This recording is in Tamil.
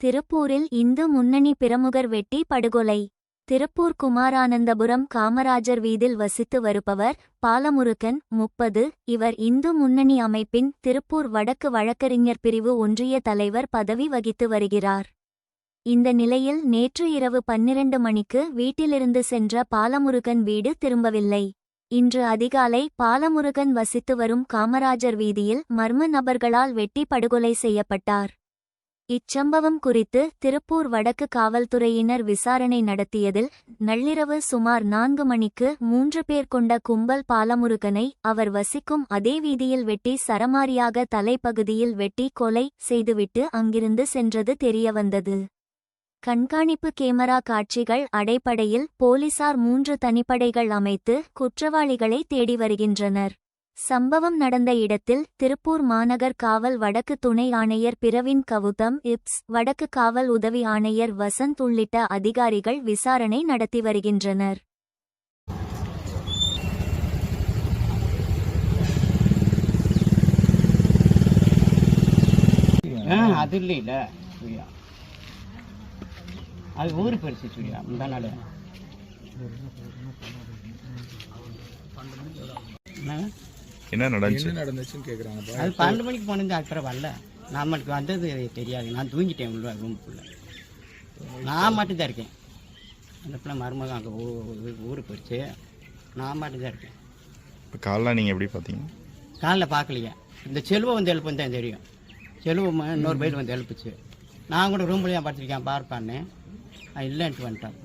திருப்பூரில் இந்து முன்னணி பிரமுகர் வெட்டி படுகொலை. திருப்பூர் குமாரானந்தபுரம் காமராஜர் வீதில் வசித்து வருபவர் பாலமுருகன் முப்பது. இவர் இந்து முன்னணி அமைப்பின் திருப்பூர் வடக்கு வழக்கறிஞர் பிரிவு ஒன்றிய தலைவர் பதவி வகித்து வருகிறார். இந்த நிலையில் நேற்று இரவு பன்னிரண்டு மணிக்கு வீட்டிலிருந்து சென்ற பாலமுருகன் வீடு திரும்பவில்லை. இன்று அதிகாலை பாலமுருகன் வசித்து வரும் காமராஜர் வீதியில் மர்ம நபர்களால் வெட்டி படுகொலை செய்யப்பட்டார். இச்சம்பவம் குறித்து திருப்பூர் வடக்கு காவல்துறையினர் விசாரணை நடத்தியதில் நள்ளிரவு சுமார் நான்கு மணிக்கு மூன்று பேர் கொண்ட கும்பல் பாலமுருகனை அவர் வசிக்கும் அதே வீதியில் வெட்டி சரமாரியாக தலைப்பகுதியில் வெட்டி கொலை செய்துவிட்டு அங்கிருந்து சென்றது தெரியவந்தது. கண்காணிப்பு கேமரா காட்சிகள் அடைப்படையில் போலீசார் மூன்று தனிப்படைகள் அமைத்து குற்றவாளிகளை தேடி வருகின்றனர். சம்பவம் நடந்த இடத்தில் திருப்பூர் மாநகர் காவல் வடக்கு துணை ஆணையர் பிரவின் கவுதம் இப்ஸ் வடக்கு காவல் உதவி ஆணையர் வசந்த் உள்ளிட்ட அதிகாரிகள் விசாரணை நடத்தி வருகின்றனர். அது இல்லை சூர்யா அது ஊர் பெருசு சூர்யா இந்த நாள் என்ன நடந்துச்சு? நடந்துச்சுன்னு கேட்குறாங்க அது பன்னெண்டு மணிக்கு போனது அப்புறம் வரல. நம்மளுக்கு வந்தது தெரியாது. நான் தூங்கிட்டேன் உள்ள ரூமுக்குள்ள நான் மட்டும்தான் இருக்கேன். அந்த பிள்ளை மருமகன் அங்கே ஊர் போயிடுச்சு. நான் மட்டும்தான் இருக்கேன். இப்போ காலைல நீங்கள் எப்படி பார்த்தீங்க? காலைல பார்க்கலையே. இந்த செல்வம் வந்து எழுப்புன்னு தான் தெரியும். செல்வம் இன்னொரு பையில் வந்து எழுப்புச்சு. நான் கூட ரூம்லேயே படுத்திருக்கேன் பார்ப்பான்னு இல்லைன்ட்டு வந்துட்டேன்.